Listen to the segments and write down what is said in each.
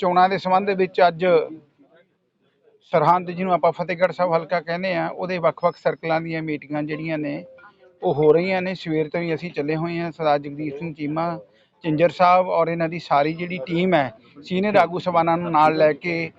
ਚੋਣਾਂ ਦੇ ਸੰਬੰਧ ਵਿੱਚ ਅੱਜ ਸਰਹੰਦ ਜਿਹਨੂੰ ਆਪਾਂ ਫਤਿਹਗੜ੍ਹ ਸਾਹਿਬ ਹਲਕਾ ਕਹਿੰਦੇ ਆ ਉਹਦੇ ਵੱਖ-ਵੱਖ ਸਰਕਲਾਂ ਦੀਆਂ ਮੀਟਿੰਗਾਂ ਜਿਹੜੀਆਂ ਨੇ, ਉਹ ਹੋ ਰਹੀਆਂ ਨੇ। ਸਵੇਰ ਤੋਂ ਹੀ ਅਸੀਂ ਚੱਲੇ ਹੋਏ ਹਾਂ, ਸਰਦਾਰ ਜਗਦੀਪ ਸਿੰਘ ਚੀਮਾ, ਚਿੰਜਰ ਸਾਹਿਬ ਔਰ ਇਹਨਾਂ ਦੀ ਸਾਰੀ ਜਿਹੜੀ ਟੀਮ ਹੈ, ਸੀਨੀਅਰ ਆਗੂ ਸਭਾਨਾਂ ਨੂੰ ਨਾਲ ਲੈ ਕੇ,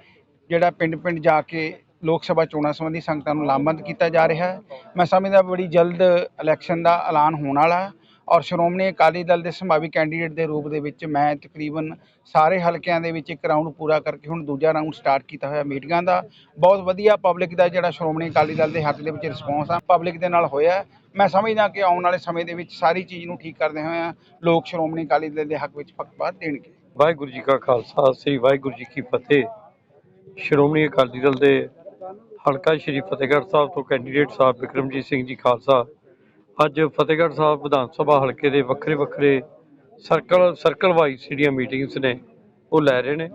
ਜਿਹੜਾ ਪਿੰਡ-ਪਿੰਡ ਜਾ ਕੇ ਲੋਕ ਸਭਾ ਚੋਣਾਂ ਸੰਬੰਧੀ ਸੰਗਤਾਂ ਨੂੰ ਲਾਮਬੰਦ ਕੀਤਾ ਜਾ ਰਿਹਾ ਹੈ। ਮੈਂ ਸਮਝਦਾ ਬੜੀ ਜਲਦ ਇਲੈਕਸ਼ਨ ਦਾ ਐਲਾਨ ਹੋਣ ਵਾਲਾ ਔਰ ਸ਼੍ਰੋਮਣੀ ਅਕਾਲੀ ਦਲ ਦੇ ਸੰਭਾਵੀ ਕੈਂਡੀਡੇਟ ਦੇ ਰੂਪ ਦੇ ਵਿੱਚ ਮੈਂ ਤਕਰੀਬਨ ਸਾਰੇ ਹਲਕਿਆਂ ਦੇ ਵਿੱਚ ਇੱਕ ਰਾਊਂਡ ਪੂਰਾ ਕਰਕੇ ਹੁਣ ਦੂਜਾ ਰਾਊਂਡ ਸਟਾਰਟ ਕੀਤਾ ਹੋਇਆ ਮੀਟਿੰਗਾਂ ਦਾ। ਬਹੁਤ ਵਧੀਆ ਪਬਲਿਕ ਦਾ ਜਿਹੜਾ ਸ਼੍ਰੋਮਣੀ ਅਕਾਲੀ ਦਲ ਦੇ ਹੱਕ ਦੇ ਵਿੱਚ ਰਿਸਪੌਂਸ ਆ ਪਬਲਿਕ ਦੇ ਨਾਲ ਹੋਇਆ। ਮੈਂ ਸਮਝਦਾ ਕਿ ਆਉਣ ਵਾਲੇ ਸਮੇਂ ਦੇ ਵਿੱਚ ਸਾਰੀ ਚੀਜ਼ ਨੂੰ ਠੀਕ ਕਰਦੇ ਹੋਏ ਲੋਕ ਸ਼੍ਰੋਮਣੀ ਅਕਾਲੀ ਦਲ ਦੇ ਹੱਕ ਵਿੱਚ ਪੱਕਪਾਤ ਦੇਣਗੇ। ਵਾਹਿਗੁਰੂ ਜੀ ਕਾ ਖਾਲਸਾ, ਸ੍ਰੀ ਵਾਹਿਗੁਰੂ ਜੀ ਕੀ ਫਤਿਹ। ਸ਼੍ਰੋਮਣੀ ਅਕਾਲੀ ਦਲ ਦੇ ਹਲਕਾ ਸ਼੍ਰੀ ਫਤਿਹਗੜ੍ਹ ਸਾਹਿਬ ਤੋਂ ਕੈਂਡੀਡੇਟ ਸਾਹਿਬ ਵਿਕਰਮਜੀਤ ਸਿੰਘ ਜੀ ਖਾਲਸਾ ਅੱਜ ਫਤਿਹਗੜ੍ਹ ਸਾਹਿਬ ਵਿਧਾਨ ਸਭਾ ਹਲਕੇ ਦੇ ਵੱਖਰੇ ਵੱਖਰੇ ਸਰਕਲ ਸਰਕਲ ਵਾਈਜ਼ ਜਿਹੜੀਆਂ ਮੀਟਿੰਗਸ ਨੇ, ਉਹ ਲੈ ਰਹੇ ਨੇ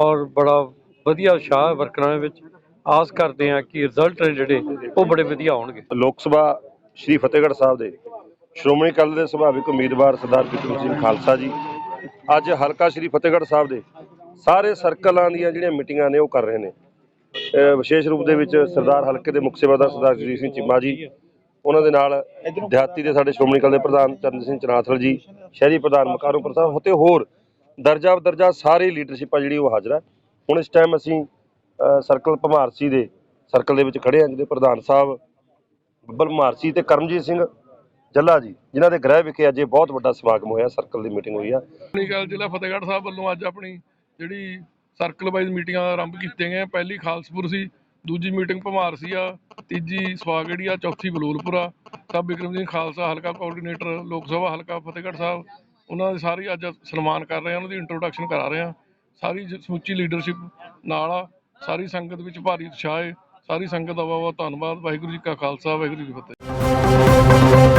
ਔਰ ਬੜਾ ਵਧੀਆ ਉਤਸ਼ਾਹ ਹੈ ਵਰਕਰਾਂ ਦੇ ਵਿੱਚ। ਆਸ ਕਰਦੇ ਹਾਂ ਕਿ ਰਿਜ਼ਲਟ ਨੇ ਜਿਹੜੇ, ਉਹ ਬੜੇ ਵਧੀਆ ਆਉਣਗੇ। ਲੋਕ ਸਭਾ ਸ਼੍ਰੀ ਫਤਿਹਗੜ੍ਹ ਸਾਹਿਬ ਦੇ ਸ਼੍ਰੋਮਣੀ ਅਕਾਲੀ ਦੇ ਸੁਭਾਵਿਕ ਉਮੀਦਵਾਰ ਸਰਦਾਰ ਬਿਕਰਮ ਸਿੰਘ ਖਾਲਸਾ ਜੀ, ਅੱਜ ਹਲਕਾ ਸ਼੍ਰੀ ਫਤਿਹਗੜ੍ਹ ਸਾਹਿਬ ਦੇ ਸਾਰੇ ਸਰਕਲਾਂ ਦੀਆਂ ਜਿਹੜੀਆਂ ਮੀਟਿੰਗਾਂ ਨੇ, ਉਹ ਕਰ ਰਹੇ ਨੇ। ਵਿਸ਼ੇਸ਼ ਰੂਪ ਦੇ ਵਿੱਚ ਸਰਦਾਰ ਹਲਕੇ ਦੇ ਮੁੱਖ ਸੇਵਾਦਾਰ ਸਰਦਾਰ ਜਗਜੀਤ ਸਿੰਘ ਚੀਮਾ ਜੀ ਉਹਨਾਂ ਦੇ ਨਾਲ ਦਿਹਾਤੀ ਦੇ ਸਾਡੇ ਸ਼੍ਰੋਮਣੀ ਅਕਾਲੀ ਦਲ ਦੇ ਪ੍ਰਧਾਨ ਚਰਨ ਸਿੰਘ ਚਨਾਥਲ ਜੀ ਸ਼ਹਿਰੀ ਪ੍ਰਧਾਨ ਮਕਾਰੂ ਪ੍ਰਤਾਪ ਅਤੇ ਹੋਰ ਦਰਜਾ ਦਰਜਾ ਸਾਰੇ ਲੀਡਰਸ਼ਿਪ ਆ ਜਿਹੜੀ ਉਹ ਹਾਜ਼ਰ ਹੈ ਹੁਣ ਇਸ ਟਾਈਮ ਅਸੀਂ ਸਰਕਲ ਭਮਾਰਸੀ ਦੇ ਸਰਕਲ ਦੇ ਵਿੱਚ ਖੜੇ ਹਾਂ ਜਿਹਦੇ ਪ੍ਰਧਾਨ ਸਾਹਿਬ ਬੱਬਲ ਮਾਰਸੀ ਤੇ ਕਰਮਜੀਤ ਸਿੰਘ ਜੱਲਾ ਜੀ ਜਿਨ੍ਹਾਂ ਦੇ ਗ੍ਰਹਿ ਵਿਖੇ ਅੱਜ ਇਹ ਬਹੁਤ ਵੱਡਾ ਸਮਾਗਮ ਹੋਇਆ ਸਰਕਲ ਦੀ ਮੀਟਿੰਗ ਹੋਈ ਆ। ਗੱਲ ਜ਼ਿਲ੍ਹਾ ਫਤਿਹਗੜ੍ਹ ਸਾਹਿਬ ਵੱਲੋਂ ਅੱਜ ਆਪਣੀ ਜਿਹੜੀ ਸਰਕਲ ਵਾਈਜ਼ ਮੀਟਿੰਗਾਂ ਆਰੰਭ ਕੀਤੀਆਂ ਗਈਆਂ। ਪਹਿਲੀ ਖਾਲਸਪੁਰ ਸੀ ਦੂਜੀ ਮੀਟਿੰਗ ਭਮਾਰਸੀ ਆ, ਤੀਜੀ ਸਵਾਗੜੀ ਆ, ਚੌਥੀ ਬਲੂਲਪੁਰਾ ਤਾਂ ਬਿਕਰਮ ਸਿੰਘ ਖਾਲਸਾ ਹਲਕਾ ਕੋਆਰਡੀਨੇਟਰ, ਲੋਕ ਸਭਾ ਹਲਕਾ ਫਤਿਹਗੜ੍ਹ ਸਾਹਿਬ, ਉਹਨਾਂ ਦੇ ਸਾਰੀ ਅੱਜ ਸਨਮਾਨ ਕਰ ਰਹੇ ਹਾਂ ਉਹਨਾਂ ਦੀ ਇੰਟਰੋਡਕਸ਼ਨ ਕਰਾ ਰਹੇ ਹਾਂ ਸਾਰੀ ਜ- ਸਮੁੱਚੀ ਲੀਡਰਸ਼ਿਪ ਨਾਲ ਆ, ਸਾਰੀ ਸੰਗਤ ਵਿੱਚ ਭਾਰੀ ਉਤਸ਼ਾਹ ਹੈ ਸਾਰੀ ਸੰਗਤ ਦਾ ਬਹੁਤ ਬਹੁਤ ਧੰਨਵਾਦ, ਵਾਹਿਗੁਰੂ ਜੀ ਕਾ ਖਾਲਸਾ, ਵਾਹਿਗੁਰੂ ਜੀ ਕੀ ਫਤਿਹ।